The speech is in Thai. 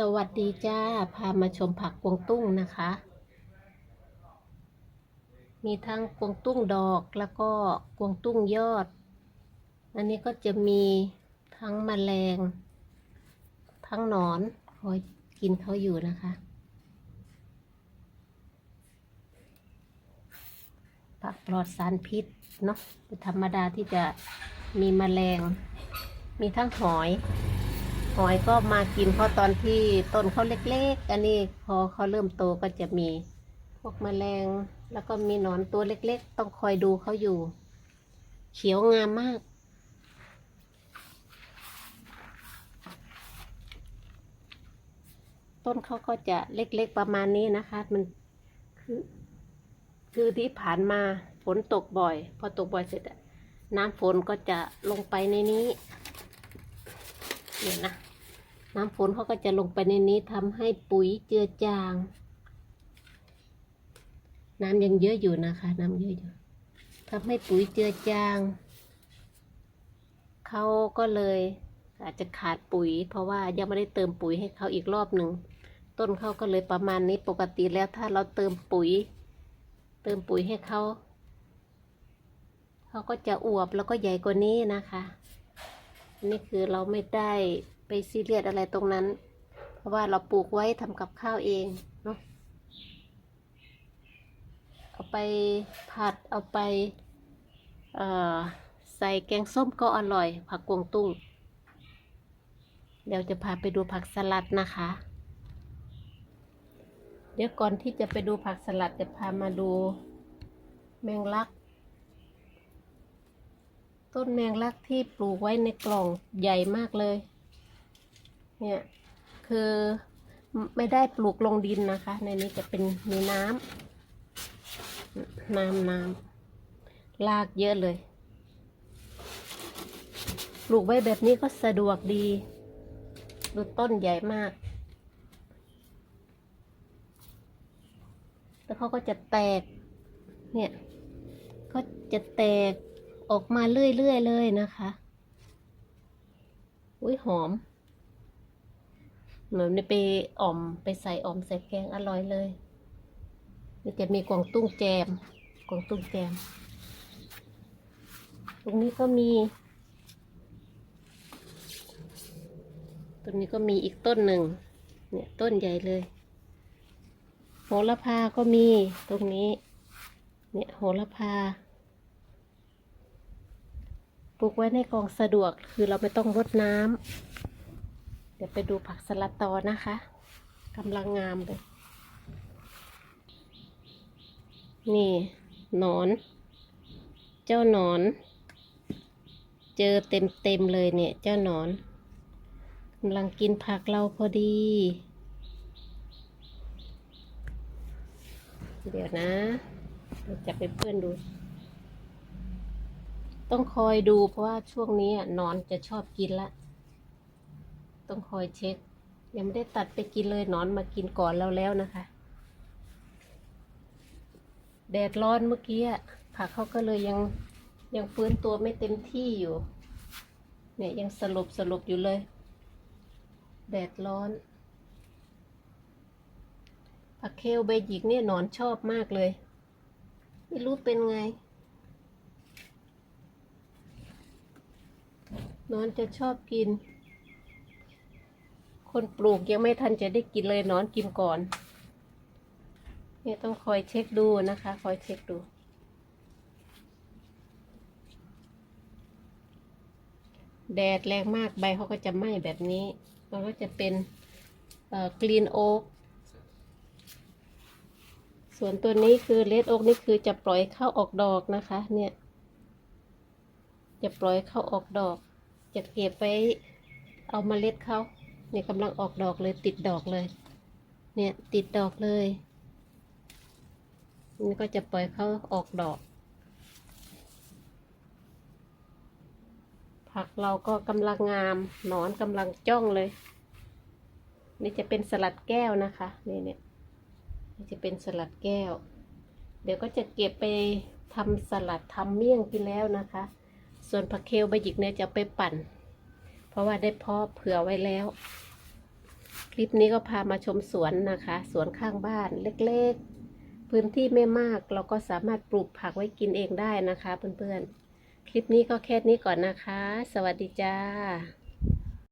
สวัสดีจ้า พามาชมผักกวางตุ้งนะคะ มีทั้งกวางตุ้งดอกแล้วก็กวางตุ้งยอด อันนี้ก็จะมีทั้งแมลง ทั้งหนอนคอยกินเขาอยู่นะคะ ผักปลอดสารพิษเนาะธรรมดาที่จะมีแมลง มีทั้งหอย หอยก็มากินเพราะตอนที่ต้นเขาเล็กๆ อันนี้พอเขาเริ่มโตก็จะมีพวกแมลง แล้วก็มีหนอนตัวเล็กๆ ต้องคอยดูเขาอยู่ เขียวงามมาก ต้นเขาก็จะเล็กๆประมาณนี้นะคะ มันคือคือที่ผ่านมาฝนตกบ่อย พอตกบ่อยเสร็จน้ำฝนก็จะลงไปในนี้ เนี่ยนะ น้ำฝนเขาก็จะลงไปในนี้ทำให้ปุ๋ยเจือจาง น้ำยังเยอะอยู่นะคะ น้ำเยอะอยู่ทำให้ปุ๋ยเจือจางเขาก็เลยอาจจะขาดปุ๋ย เพราะว่ายังไม่ได้เติมปุ๋ยให้เขาอีกรอบหนึ่งต้นเขาก็เลยประมาณนี้ปกติแล้วถ้าเราเติมปุ๋ย เติมปุ๋ยให้เขาเขาก็จะอวบแล้วก็ใหญ่กว่านี้นะคะ นี่คือเราไม่ได้ ไปซีเรียสอะไรตรงนั้น เพราะว่าเราปลูกไว้ทำกับข้าวเองเนาะเอาไปผัดเอาไปใส่แกงส้มก็อร่อย ผักกวางตุ้ง เดี๋ยวจะพาไปดูผักสลัดนะคะ เดี๋ยวก่อนที่จะไปดูผักสลัดจะพามาดูแมงลัก ต้นแมงลักที่ปลูกไว้ในกล่องใหญ่มากเลย เนี่ยคือไม่ได้ปลูกลงดินนะคะ ในนี้จะเป็นมีน้ำน้ำน้ำลากเยอะเลย ปลูกไว้แบบนี้ก็สะดวกดี ดูต้นใหญ่มาก แล้วเขาก็จะแตก เนี่ยก็จะแตกออกมาเรื่อยๆเลยนะคะ อุ้ยหอม หมือนไปอ่อมไปใส่อ่อมใส่แกงอร่อยเลยนี่จะมีกวางตุ้งแจมกวางตุ้งแจม ตรงนี้ก็มี ตรงนี้ก็มีอีกต้นหนึ่งเนี่ยต้นใหญ่เลยโหระพาก็มีตรงนี้ เนี่ยโหระพาปลูกไว้ในกองสะดวกคือเราไม่ต้องรดน้ำ เดี๋ยวไปดูผักสลัดตอนะคะกำลังงามเลย นี่หนอน เจ้าหนอน เจอเต็มเต็มเลยเนี่ย เจ้าหนอนกำลังกินผักเราพอดี เดี๋ยวนะเราจะไปเพื่อนดู ต้องคอยดูเพราะว่าช่วงนี้หนอนจะชอบกินละ ต้องคอยเช็ค ยังไม่ได้ตัดไปกินเลยนอนมากินก่อนเราแล้วนะคะ แดดร้อนเมื่อกี้ผักเขาก็เลยยังยังฟื้นตัวไม่เต็มที่อยู่ เนี่ยยังสลบสลบอยู่เลย แดดร้อน ผักเคลเบจิกเนี่ยนอนชอบมากเลย ไม่รู้เป็นไงนอนจะชอบกิน คนปลูกยังไม่ทันจะได้กินเลยนอนกินก่อน เนี่ยต้องคอยเช็คดูนะคะ คอยเช็คดู แดดแรงมากใบเขาก็จะไหม้แบบนี้มันก็จะเป็นกรีนโอ๊กส่วนตัวนี้คือเลดโอ๊กนี่คือจะปล่อยเข้าออกดอกนะคะ เนี่ย จะปล่อยเข้าออกดอก จะเก็บไว้เอามาเล็ดเขา เนี่ยกำลังออกดอกเลยติดดอกเลย เนี่ยติดดอกเลยนี่ก็จะปล่อยเขาออกดอก ผักเราก็กำลังงามหนอนกำลังจ้องเลย นี่จะเป็นสลัดแก้วนะคะนี่เนี่ยนี่จะเป็นสลัดแก้ว เดี๋ยวก็จะเก็บไปทำสลัดทำเมี่ยงกินแล้วนะคะ ส่วนผักเคลใบหยิกเนี่ยจะไปปั่น ราะว่าได้เพาะเผื่อไว้แล้ว คลิปนี้ก็พามาชมสวนนะคะ สวนข้างบ้านเล็กๆ พื้นที่ไม่มากเราก็สามารถปลูกผักไว้กินเองได้นะคะเพื่อนๆ คลิปนี้ก็แค่นี้ก่อนนะคะ สวัสดีจ้า